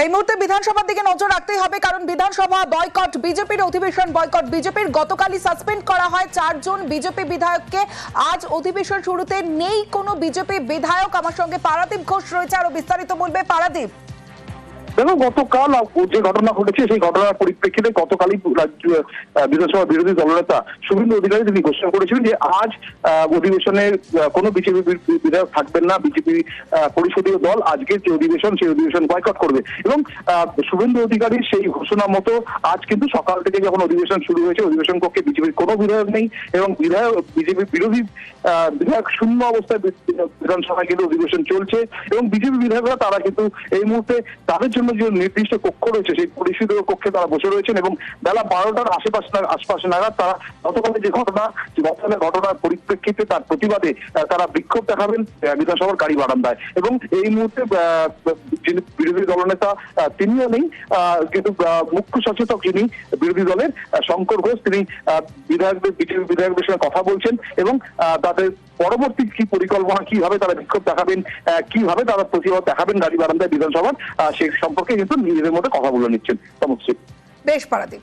এই মুহূর্তে বিধানসভার দিকে নজর রাখতেই হবে, কারণ বিধানসভা বয়কট বিজেপির অধিবেশন বয়কট। বিজেপির গতকালই সাসপেন্ড করা হয় চারজন বিজেপি বিধায়ককে। আজ অধিবেশন শুরুতে নেই কোনো বিজেপি বিধায়ক। আমার সঙ্গে পারাদীপ ঘোষ রয়েছে, আরও বিস্তারিত বলবে পারাদীপ। দেখো গতকাল যে ঘটনা ঘটেছে, সেই ঘটনার পরিপ্রেক্ষিতে গতকালই রাজ্য বিধানসভা বিরোধী দলনেতা শুভেন্দু অধিকারী তিনি ঘোষণা করেছিলেন যে আজ অধিবেশনে কোনো বিজেপি বিধায়ক থাকবেন না, বিজেপি পরিষদীয় দল আজকের যে অধিবেশন, সেই অধিবেশন বয়কট করবে। এবং শুভেন্দু অধিকারীর সেই ঘোষণা মতো আজ কিন্তু সকাল থেকে যখন অধিবেশন শুরু হয়েছে, অধিবেশন কক্ষে বিজেপির কোনো বিধায়ক নেই এবং বিধায়ক, বিজেপি বিরোধী বিধায়ক শূন্য অবস্থায় বিধানসভায় কিন্তু অধিবেশন চলছে এবং বিজেপি বিধায়করা তারা কিন্তু এই মুহূর্তে তাদের জন্য যে নির্দিষ্ট কক্ষ রয়েছে, সেই পরিষদীয় কক্ষে তারা বসে রয়েছেন এবং বেলা বারোটার আশেপাশে আশপাশে নাগাদ তারা গতকালে যে ঘটনা, যে গতকালের ঘটনার পরিপ্রেক্ষিতে তার প্রতিবাদে তারা বিক্ষোভ দেখাবেন বিধানসভার গাড়ি বারান্দায়। এবং এই মুহূর্তে যিনি বিরোধী দলনেতা তিনিও নেই কিন্তু মুখ্য সচেতক যিনি বিরোধী দলের শঙ্কর ঘোষ, তিনি বিধায়কদের, বিজেপি বিধায়কদের সঙ্গে কথা বলছেন এবং তাদের পরবর্তী কি পরিকল্পনা কীভাবে তারা বিক্ষোভ দেখাবেন কীভাবে তারা প্রতিবাদ দেখাবেন গাড়ি বারান্দায় বিধানসভার আহ, সে সম্পর্কে কিন্তু নিজেদের মধ্যে কথা বলে নিচ্ছেন সমস্ত বেশ পারাদীপ।